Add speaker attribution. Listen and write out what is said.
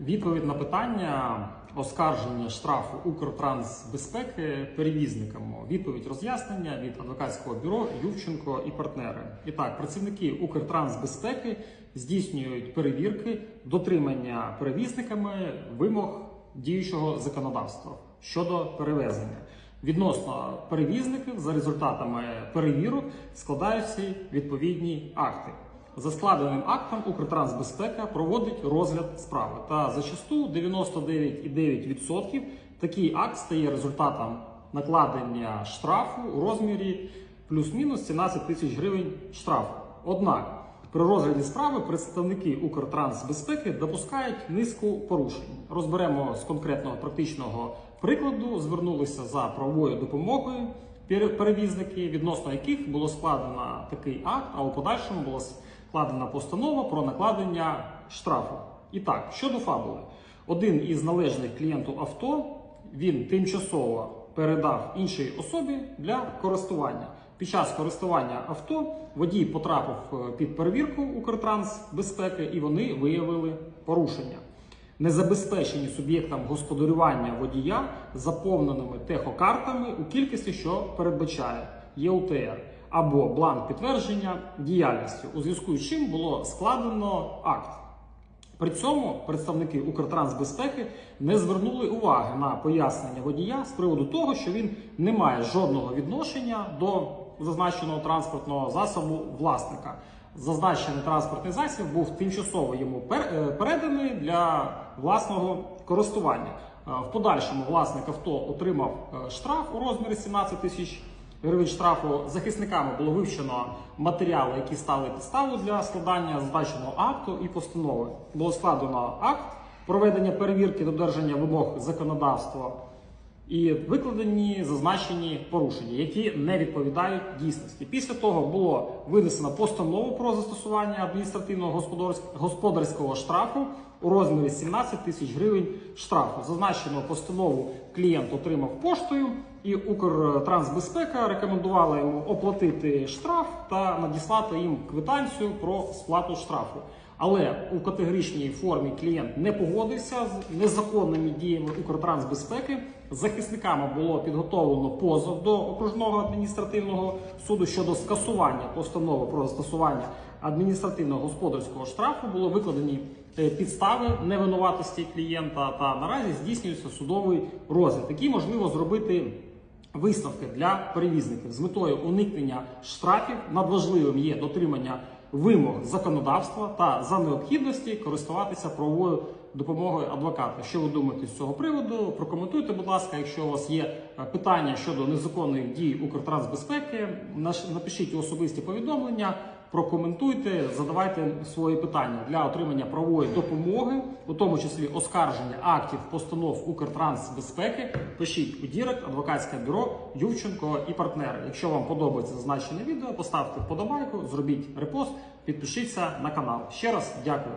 Speaker 1: Відповідь на питання оскарження штрафу Укртрансбезпеки перевізникам. Відповідь роз'яснення від адвокатського бюро Ювченко і партнери. І так, працівники Укртрансбезпеки здійснюють перевірки дотримання перевізниками вимог діючого законодавства щодо перевезення. Відносно перевізників за результатами перевірок складаються відповідні акти. За складеним актом Укртрансбезпека проводить розгляд справи. Та зачасту 99,9% такий акт стає результатом накладення штрафу у розмірі плюс-мінус 17 тисяч гривень штрафу. Однак при розгляді справи представники Укртрансбезпеки допускають низку порушень. Розберемо з конкретного практичного прикладу. Звернулися за правовою допомогою пере- перевізники, відносно яких було складено такий акт, а у подальшому була складена постанова про накладення штрафу. І так, щодо фабули, один із належних клієнту авто він тимчасово передав іншій особі для користування. Під час користування авто водій потрапив е, під перевірку Укртрансбезпеки і вони виявили порушення. Незабезпечені суб'єктам господарювання водія заповненими техокартами у кількості, що передбачає ЄУТР або бланк підтвердження діяльності, у зв'язку з чим було складено акт. При цьому представники Укртрансбезпеки не звернули уваги на пояснення водія з приводу того, що він не має жодного відношення до зазначеного транспортного засобу власника. Зазначений транспортний засіб був тимчасово йому е, переданий для власного користування. Е, В подальшому власник авто отримав е, штраф у розмірі 17 тисяч гривень штрафу захисниками було вивчено матеріали, які стали підставою для складання зазначеного акту і постанови. Було складено акт проведення перевірки додержання вимог законодавства і викладені зазначені порушення, які не відповідають дійсності. Після того було винесено постанову про застосування адміністративного господарського штрафу у розмірі 17 тисяч гривень штрафу. Зазначену постанову клієнт отримав поштою, і Укртрансбезпека рекомендувала йому оплатити штраф та надіслати їм квитанцію про сплату штрафу. Але у категоричній формі клієнт не погодився з незаконними діями Укртрансбезпеки. Захисниками було підготовлено позов до окружного адміністративного суду щодо скасування постанови про застосування адміністративного господарського штрафу. Було викладені е, підстави невинуватості клієнта. Та наразі здійснюється судовий розгляд, який можливо зробити висновки для перевізників з метою уникнення штрафів. Надважливим є дотримання вимог законодавства та за необхідності користуватися правовою допомогою адвоката. Що ви думаєте з цього приводу? Прокоментуйте, будь ласка, якщо у вас є е, питання щодо незаконних дій Укртрансбезпеки, напишіть особисті повідомлення. Прокоментуйте, задавайте свої питання для отримання правової допомоги, у тому числі оскарження актів постанов Укртрансбезпеки. Пишіть у Дірект, адвокатське бюро Ювченко і партнери. Якщо вам подобається зазначене відео, поставте вподобайку, зробіть репост, підпишіться на канал. Ще раз дякую.